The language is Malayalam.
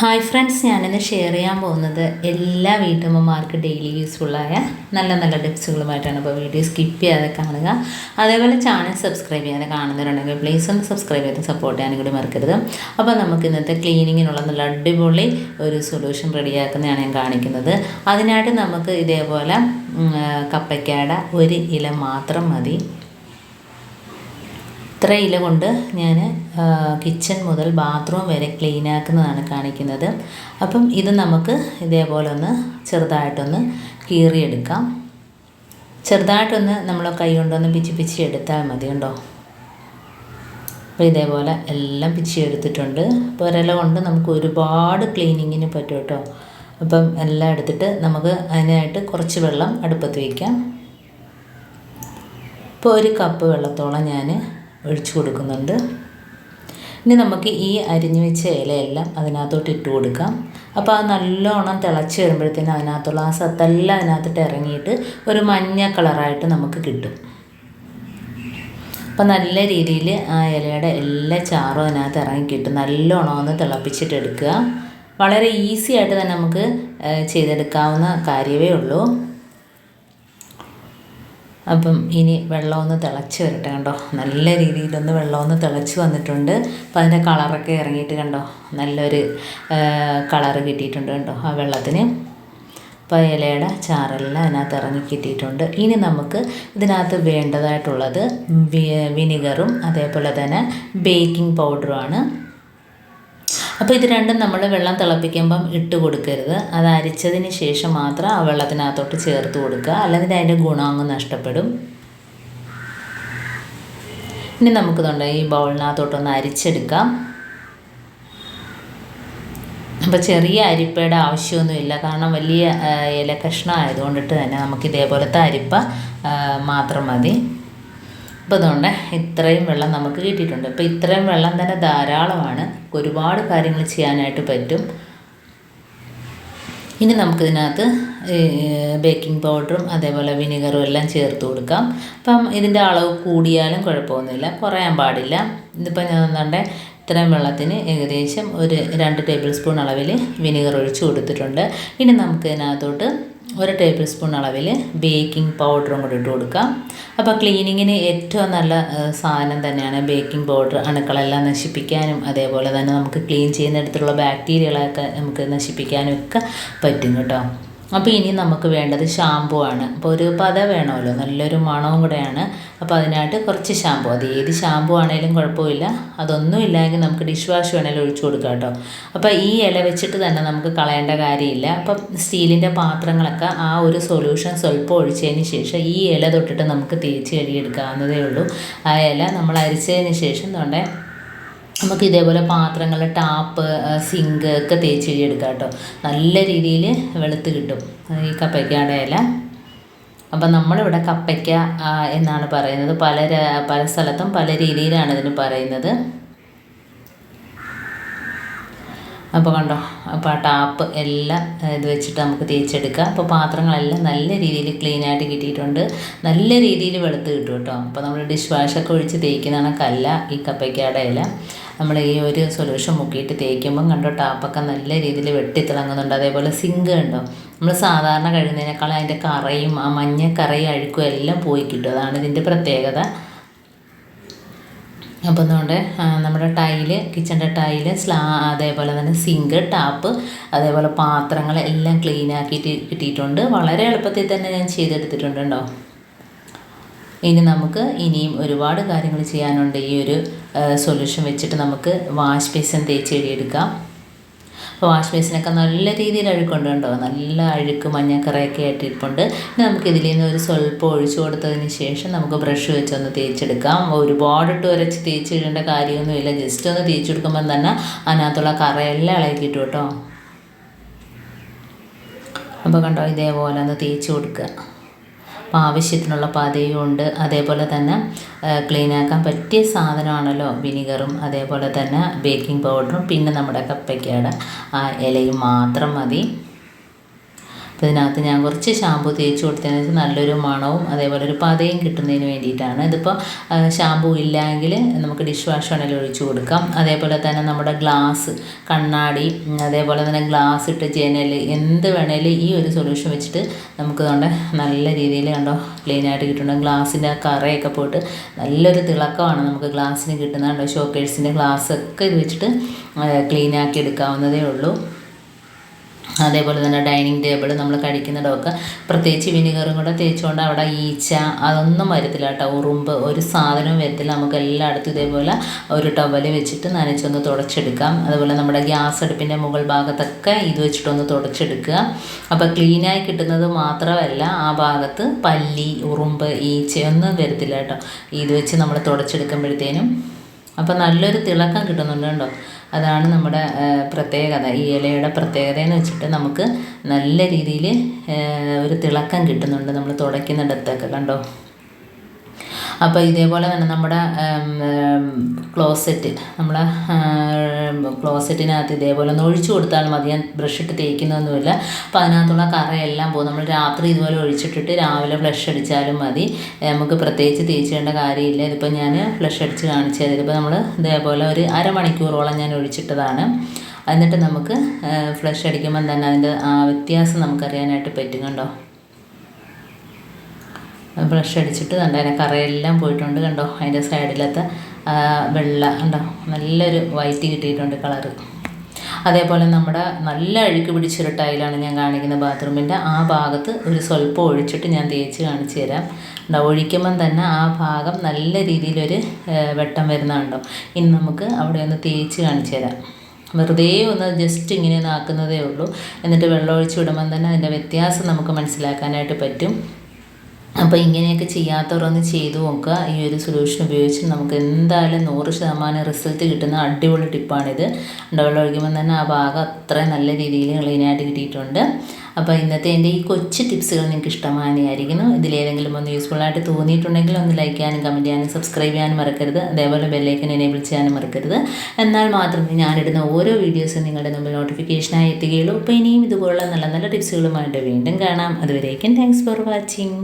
ഹായ് ഫ്രണ്ട്സ് ഞാനിന്ന് ഷെയർ ചെയ്യാൻ പോകുന്നത് എല്ലാ വീട്ടമ്മമാർക്ക് ഡെയിലി യൂസ്ഫുള്ളായ നല്ല നല്ല ടിപ്സുകളുമായിട്ടാണ് അപ്പോൾ വീഡിയോ സ്കിപ്പ് ചെയ്യാതെ കാണുക. അതേപോലെ ചാനൽ സബ്സ്ക്രൈബ് ചെയ്യാതെ കാണുന്നവരുണ്ടെങ്കിൽ പ്ലീസ് ഒന്ന് സബ്സ്ക്രൈബ് ചെയ്ത് സപ്പോർട്ട് ചെയ്യാനും കൂടി മറക്കരുത്. അപ്പോൾ നമുക്ക് ഇന്നത്തെ ക്ലീനിങ്ങിനുള്ള നല്ല അടിപൊളി ഒരു സൊല്യൂഷൻ റെഡിയാക്കുന്നതാണ് ഞാൻ കാണിക്കുന്നത്. അതിനായിട്ട് നമുക്ക് ഇതേപോലെ കപ്പയ്ക്കാട ഒരു ഇല മാത്രം മതി. ഇത്ര ഇല കൊണ്ട് ഞാൻ കിച്ചൺ മുതൽ ബാത്റൂം വരെ ക്ലീൻ ആക്കുന്നതാണ് കാണിക്കുന്നത്. അപ്പം ഇത് നമുക്ക് ഇതേപോലെ ഒന്ന് ചെറുതായിട്ടൊന്ന് കീറിയെടുക്കാം. ചെറുതായിട്ടൊന്ന് നമ്മൾ കൈ കൊണ്ടൊന്ന് പിച്ചി പിച്ചി എടുത്താൽ മതി കണ്ടോ? അപ്പോൾ ഇതേപോലെ എല്ലാം പിച്ചി എടുത്തിട്ടുണ്ട്. അപ്പോൾ ഒരില കൊണ്ട് നമുക്ക് ഒരുപാട് ക്ലീനിങ്ങിന് പറ്റും കേട്ടോ. അപ്പം എല്ലാം എടുത്തിട്ട് നമുക്ക് അതിനായിട്ട് കുറച്ച് വെള്ളം അടുപ്പത്ത് വയ്ക്കാം ഇപ്പോൾ ഒരു കപ്പ് വെള്ളത്തോളം ഞാൻ ഒഴിച്ചു കൊടുക്കുന്നുണ്ട്. ഇനി നമുക്ക് ഈ അരിഞ്ഞു വെച്ച ഇലയെല്ലാം അതിനകത്തോട്ട് ഇട്ട് കൊടുക്കാം. അപ്പോൾ അത് നല്ലോണം തിളച്ച് വരുമ്പോഴത്തേനും അതിനകത്തുള്ള ആ സത്തെല്ലാം അതിനകത്തിട്ട് ഇറങ്ങിയിട്ട് ഒരു മഞ്ഞ കളറായിട്ട് നമുക്ക് കിട്ടും. അപ്പോൾ നല്ല രീതിയിൽ ആ ഇലയുടെ എല്ലാ ചാറും അതിനകത്ത് ഇറങ്ങി കിട്ടും. നല്ലോണം ഒന്ന് തിളപ്പിച്ചിട്ടെടുക്കുക വളരെ ഈസി ആയിട്ട് തന്നെ നമുക്ക് ചെയ്തെടുക്കാവുന്ന കാര്യമേ ഉള്ളൂ. അപ്പം ഇനി വെള്ളമൊന്ന് തിളച്ച് വരട്ടെ കണ്ടോ? നല്ല രീതിയിലൊന്ന് വെള്ളമൊന്ന് തിളച്ച് വന്നിട്ടുണ്ട്. അപ്പം അതിന്റെ കളറൊക്കെ ഇറങ്ങിയിട്ട് കണ്ടോ? നല്ലൊരു കളറ് കിട്ടിയിട്ടുണ്ട് കണ്ടോ ആ വെള്ളത്തിന്. അപ്പോൾ ഇലയുടെ ചാറെല്ലാം അതിനകത്ത് ഇറങ്ങി കിട്ടിയിട്ടുണ്ട്. ഇനി നമുക്ക് ഇതിനകത്ത് വേണ്ടതായിട്ടുള്ളത് വിനിഗറും അതേപോലെ തന്നെ ബേക്കിംഗ് പൗഡറുമാണ് അപ്പോൾ ഇത് രണ്ടും നമ്മൾ വെള്ളം തിളപ്പിക്കുമ്പം ഇട്ട് കൊടുക്കരുത്. അത് അരിച്ചതിന് ശേഷം മാത്രം ആ വെള്ളത്തിനകത്തോട്ട് ചേർത്ത് കൊടുക്കുക. അല്ലെങ്കിൽ അതിന്റെ ഗുണം അങ്ങ് നഷ്ടപ്പെടും. ഇനി നമുക്കിതുണ്ട് ഈ ബൗളിനകത്തോട്ടൊന്ന് അരിച്ചെടുക്കാം. അപ്പോൾ ചെറിയ അരിപ്പയുടെ ആവശ്യമൊന്നുമില്ല കാരണം വലിയ ഇല കഷ്ണം ആയതുകൊണ്ടിട്ട് തന്നെ നമുക്ക് ഇതേപോലത്തെ അരിപ്പ മാത്രം മതി. അപ്പോൾ അതുകൊണ്ട് ഇത്രയും വെള്ളം നമുക്ക് കിട്ടിയിട്ടുണ്ട്. അപ്പോൾ ഇത്രയും വെള്ളം തന്നെ ധാരാളമാണ്. ഒരുപാട് കാര്യങ്ങൾ ചെയ്യാനായിട്ട് പറ്റും. ഇനി നമുക്കിതിനകത്ത് ബേക്കിംഗ് പൗഡറും അതേപോലെ വിനീഗറും എല്ലാം ചേർത്ത് കൊടുക്കാം. അപ്പം ഇതിന്റെ അളവ് കൂടിയാലും കുഴപ്പമൊന്നുമില്ല. കുറയാൻ പാടില്ല. ഇതിപ്പോൾ ഞാൻ എന്താണ്ട് ഇത്രയും വെള്ളത്തിന് ഏകദേശം ഒരു രണ്ട് ടേബിൾ സ്പൂൺ അളവിൽ വിനീഗർ ഒഴിച്ച് കൊടുത്തിട്ടുണ്ട്. ഇനി നമുക്ക് ഇതിനകത്തോട്ട് ഒരു ടേബിൾ സ്പൂൺ അളവിൽ ബേക്കിംഗ് പൗഡറും കൂടി ഇട്ട് കൊടുക്കാം. അപ്പോൾ ക്ലീനിങ്ങിന് ഏറ്റവും നല്ല സാധനം തന്നെയാണ് ബേക്കിംഗ് പൗഡർ. അണുക്കളെല്ലാം നശിപ്പിക്കാനും അതേപോലെ തന്നെ നമുക്ക് ക്ലീൻ ചെയ്യുന്നിടത്തുള്ള ബാക്ടീരിയകളൊക്കെ നമുക്ക് നശിപ്പിക്കാനും ഒക്കെ പറ്റും കേട്ടോ. അപ്പോൾ ഇനി നമുക്ക് വേണ്ടത് ഷാമ്പു ആണ്. അപ്പോൾ ഒരു പത വേണമല്ലോ. നല്ലൊരു മണവും കൂടെയാണ്. അപ്പോൾ അതിനായിട്ട് കുറച്ച് ഷാമ്പു അത് ഏത് ഷാമ്പു ആണെങ്കിലും കുഴപ്പമില്ല. അതൊന്നും ഇല്ലെങ്കിൽ നമുക്ക് ഡിഷ് വാഷ് വേണമെങ്കിലും ഒഴിച്ചു കൊടുക്കാം കേട്ടോ. അപ്പോൾ ഈ ഇല വെച്ചിട്ട് തന്നെ നമുക്ക് കളയേണ്ട കാര്യമില്ല. അപ്പോൾ സ്റ്റീലിന്റെ പാത്രങ്ങളൊക്കെ ആ ഒരു സൊല്യൂഷൻ സ്വല്പം ഒഴിച്ചതിന് ശേഷം ഈ ഇല തൊട്ടിട്ട് നമുക്ക് തേച്ച് കഴുകിയെടുക്കാവുന്നതേ ഉള്ളൂ. ആ ഇല നമ്മൾ അരിച്ചതിന് ശേഷം തൊണ്ടേ നമുക്ക് ഇതേപോലെ പാത്രങ്ങൾ ടാപ്പ് സിങ്ക് ഒക്കെ തേച്ച് കഴുകിയെടുക്കാം കേട്ടോ. നല്ല രീതിയിൽ വെളുത്ത് കിട്ടും. ഈ കപ്പയ്ക്കയുടെ ഇല. അപ്പം നമ്മളിവിടെ കപ്പയ്ക്ക എന്നാണ് പറയുന്നത്. പല പല സ്ഥലത്തും പല രീതിയിലാണ് ഇതിന് പറയുന്നത്. അപ്പോൾ കണ്ടോ അപ്പോൾ ആ ടാപ്പ് എല്ലാം ഇത് വെച്ചിട്ട് നമുക്ക് തേച്ചെടുക്കാം. അപ്പോൾ പാത്രങ്ങളെല്ലാം നല്ല രീതിയിൽ ക്ലീൻ ആയിട്ട് കിട്ടിയിട്ടുണ്ട്. നല്ല രീതിയിൽ വെളുത്ത് കിട്ടും കേട്ടോ. അപ്പോൾ നമ്മൾ ഡിഷ് വാഷൊക്കെ ഒഴിച്ച് തേക്കുന്നതാണ് കല്ല ഈ കപ്പയ്ക്കയുടെ ഇല. നമ്മൾ ഈ ഒരു സൊല്യൂഷൻ മുക്കിയിട്ട് തേക്കുമ്പം കണ്ടോ ടാപ്പൊക്കെ നല്ല രീതിയിൽ വെട്ടിത്തിളങ്ങുന്നുണ്ട്. അതേപോലെ സിങ്ക് ഉണ്ടോ നമ്മൾ സാധാരണ കഴിയുന്നതിനേക്കാൾ അതിന്റെ കറയും ആ മഞ്ഞ കറയും അഴുക്കും എല്ലാം പോയി കിട്ടും. അതാണ് ഇതിന്റെ പ്രത്യേകത. അപ്പോൾ അതുകൊണ്ട് നമ്മുടെ ടൈൽ കിച്ചന്റെ ടൈൽ സ്ലാ അതേപോലെ തന്നെ സിങ്ക് ടാപ്പ് അതേപോലെ പാത്രങ്ങൾ എല്ലാം ക്ലീൻ ആക്കിയിട്ട് കിട്ടിയിട്ടുണ്ട്. വളരെ എളുപ്പത്തിൽ തന്നെ ഞാൻ ചെയ്തെടുത്തിട്ടുണ്ട് കേട്ടോ. ഇനി നമുക്ക് ഇനിയും ഒരുപാട് കാര്യങ്ങൾ ചെയ്യാനുണ്ട്. ഈ ഒരു സൊല്യൂഷൻ വെച്ചിട്ട് നമുക്ക് വാഷ് ബേസിൻ തേച്ച് എഴുതിയെടുക്കാം അപ്പോൾ വാഷ് ബേസിനൊക്കെ നല്ല രീതിയിൽ അഴുക്കുണ്ട് കേട്ടോ നല്ല അഴുക്ക് മഞ്ഞക്കറയൊക്കെ ആയിട്ട് ഇരിപ്പുണ്ട് ഇനി നമുക്ക് ഇതിൽ നിന്ന് ഒരു സ്വല്പം ഒഴിച്ചു കൊടുത്തതിന് ശേഷം നമുക്ക് ബ്രഷ് വെച്ചൊന്ന് തേച്ചെടുക്കാം. ഒരുപാടിട്ട് ഉരച്ച് തേച്ചിടേണ്ട കാര്യമൊന്നുമില്ല. ജസ്റ്റ് ഒന്ന് തേച്ചെടുക്കുമ്പം തന്നെ അതിനകത്തുള്ള കറയെല്ലാം ഇളകിയിട്ടു കേട്ടോ അപ്പോൾ കണ്ടോ ഇതേപോലെ ഒന്ന് തേച്ച് കൊടുക്കുക. അപ്പോൾ ആവശ്യത്തിനുള്ള പതയും ഉണ്ട്. അതേപോലെ തന്നെ ക്ലീൻ ആക്കാൻ പറ്റിയ സാധനമാണല്ലോ വിനിഗറും അതേപോലെ തന്നെ ബേക്കിംഗ് പൗഡറും പിന്നെ നമ്മുടെ കപ്പയ്ക്കയുടെ ആ ഇലയും മാത്രം മതി. അപ്പോൾ ഇതിനകത്ത് ഞാൻ കുറച്ച് ഷാമ്പു തേച്ച് കൊടുത്തതിന് ശേഷം നല്ലൊരു മണവും അതേപോലെ ഒരു പതയും കിട്ടുന്നതിന് വേണ്ടിയിട്ടാണ്. ഇതിപ്പോൾ ഷാമ്പു ഇല്ലെങ്കിൽ നമുക്ക് ഡിഷ് വാഷ് വേണമെങ്കിൽ ഒഴിച്ചു കൊടുക്കാം. അതേപോലെ തന്നെ നമ്മുടെ ഗ്ലാസ് കണ്ണാടി അതേപോലെ തന്നെ ഗ്ലാസ് ഇട്ട് ജനൽ എന്ത് വേണേലും ഈ ഒരു സൊല്യൂഷൻ വെച്ചിട്ട് നമുക്ക് കൊണ്ട് നല്ല രീതിയിൽ കണ്ടോ ക്ലീനായിട്ട് കിട്ടുന്നുണ്ട്. ആ കറയൊക്കെ പോയിട്ട് നല്ലൊരു തിളക്കമാണ് നമുക്ക് ഗ്ലാസ്സിന് കിട്ടുന്നത്. കണ്ടോ ഷോക്കേഴ്സിന്റെ ഗ്ലാസ് ഒക്കെ ഇത് വെച്ചിട്ട് ക്ലീനാക്കി എടുക്കാവുന്നതേ ഉള്ളൂ. അതേപോലെ തന്നെ ഡൈനിങ് ടേബിൾ നമ്മൾ കഴിക്കുന്നിടമൊക്കെ പ്രത്യേകിച്ച് വിനിഗറും കൂടെ തേച്ചുകൊണ്ട് അവിടെ ഈച്ച അതൊന്നും വരത്തില്ല കേട്ടോ. ഉറുമ്പ് ഒരു സാധനവും വരത്തില്ല. നമുക്ക് എല്ലായിടത്തും ഇതേപോലെ ഒരു ടവൽ വെച്ചിട്ട് നനച്ചൊന്ന് തുടച്ചെടുക്കാം. അതുപോലെ നമ്മുടെ ഗ്യാസ് അടുപ്പിന്റെ മുകൾ ഭാഗത്തൊക്കെ ഇത് വെച്ചിട്ടൊന്ന് തുടച്ചെടുക്കുക. അപ്പോൾ ക്ലീനായി കിട്ടുന്നത് മാത്രമല്ല ആ ഭാഗത്ത് പല്ലി ഉറുമ്പ് ഈച്ചയൊന്നും വരത്തില്ല കേട്ടോ. ഇത് വെച്ച് നമ്മൾ തുടച്ചെടുക്കുമ്പോഴത്തേനും അപ്പോൾ നല്ലൊരു തിളക്കം കിട്ടുന്നുണ്ട് കേട്ടോ അതാണ് നമ്മുടെ പ്രത്യേകത. ഈ ഇലയുടെ പ്രത്യേകത എന്ന് വെച്ചിട്ട് നമുക്ക് നല്ല രീതിയിൽ ഒരു തിളക്കം കിട്ടുന്നുണ്ട് നമ്മൾ തുടയ്ക്കുന്നിടത്തൊക്കെ കണ്ടോ? അപ്പോൾ ഇതേപോലെ തന്നെ നമ്മുടെ ക്ലോസറ്റ് നമ്മളെ ക്ലോസറ്റിനകത്ത് ഇതേപോലെ ഒന്ന് ഒഴിച്ചു കൊടുത്താൽ മതി. ഞാൻ ബ്രഷ് ഇട്ട് തേക്കുന്നൊന്നുമില്ല. അപ്പോൾ അതിനകത്തുള്ള കറയെല്ലാം പോകും. നമ്മൾ രാത്രി ഇതുപോലെ ഒഴിച്ചിട്ടിട്ട് രാവിലെ ഫ്ലഷ് അടിച്ചാലും മതി. നമുക്ക് പ്രത്യേകിച്ച് തേച്ചേണ്ട കാര്യമില്ല. ഇതിപ്പോൾ ഞാൻ ഫ്ലഷ് അടിച്ച് കാണിച്ചു തരാം. ഇതിപ്പോൾ നമ്മൾ ഇതേപോലെ ഒരു അരമണിക്കൂറോളം ഞാൻ ഒഴിച്ചിട്ടതാണ്. എന്നിട്ട് നമുക്ക് ഫ്ലഷ് അടിക്കുമ്പം തന്നെ അതിന്റെ ആ വ്യത്യാസം നമുക്കറിയാനായിട്ട് പറ്റും കണ്ടോ? ബ്രഷ് അടിച്ചിട്ട് കണ്ടോ അതിന്റെ കറയെല്ലാം പോയിട്ടുണ്ട് കണ്ടോ അതിന്റെ സൈഡിലത്തെ വെള്ള കണ്ടോ നല്ലൊരു വൈറ്റ് കിട്ടിയിട്ടുണ്ട് കളറ് അതേപോലെ നമ്മുടെ നല്ല അഴുക്ക് പിടിച്ചൊരു ടൈലാണ് ഞാൻ കാണിക്കുന്നത് ബാത്റൂമിന്റെ ആ ഭാഗത്ത് ഒരു സ്വല്പം ഒഴിച്ചിട്ട് ഞാൻ തേച്ച് കാണിച്ചു തരാം. ഉണ്ടോ ഒഴിക്കുമ്പം തന്നെ ആ ഭാഗം നല്ല രീതിയിലൊരു വെട്ടം വരുന്നുണ്ടോ ഇനി നമുക്ക് അവിടെ ഒന്ന് തേച്ച് കാണിച്ചു തരാം. വെറുതെ ഒന്ന് ജസ്റ്റ് ഇങ്ങനെ ഒന്ന് ഉള്ളൂ. എന്നിട്ട് വെള്ളം ഒഴിച്ച് വിടുമ്പം തന്നെ അതിന്റെ വ്യത്യാസം നമുക്ക് മനസ്സിലാക്കാനായിട്ട് പറ്റും. അപ്പോൾ ഇങ്ങനെയൊക്കെ ചെയ്യാത്തവരൊന്ന് ചെയ്തു നോക്കുക. ഈ ഒരു സൊല്യൂഷൻ ഉപയോഗിച്ച് നമുക്ക് എന്തായാലും നൂറ് ശതമാനം റിസൾട്ട് കിട്ടുന്ന അടിപൊളി ടിപ്പാണിത് വെള്ളം ഒഴിക്കുമ്പോൾ തന്നെ ആ ഭാഗം അത്രയും നല്ല രീതിയിൽ ക്ലീനായിട്ട് കിട്ടിയിട്ടുണ്ട്. അപ്പോൾ ഇന്നത്തെ എന്റെ ഈ കൊച്ചു ടിപ്സുകൾ നിങ്ങൾക്ക് ഇഷ്ടമായിരിക്കുന്നു ഇതിലേതെങ്കിലും ഒന്ന് യൂസ്ഫുൾ ആയിട്ട് തോന്നിയിട്ടുണ്ടെങ്കിൽ ഒന്ന് ലൈക്ക് ചെയ്യാനും കമന്റ് ചെയ്യാനും സബ്സ്ക്രൈബ് ചെയ്യാനും മറക്കരുത്. അതേപോലെ ബെല്ലൈക്കൻ എനേബിൾ ചെയ്യാനും മറക്കരുത്. എന്നാൽ മാത്രമേ ഞാനിടുന്ന ഓരോ വീഡിയോസും നിങ്ങളുടെ മുമ്പിൽ നോട്ടിഫിക്കേഷനായി എത്തുകയുള്ളൂ. അപ്പോൾ ഇനിയും ഇതുപോലുള്ള നല്ല നല്ല ടിപ്സുകളുമായിട്ട് വീണ്ടും കാണാം. അതുവരേക്കും താങ്ക്സ് ഫോർ വാച്ചിങ്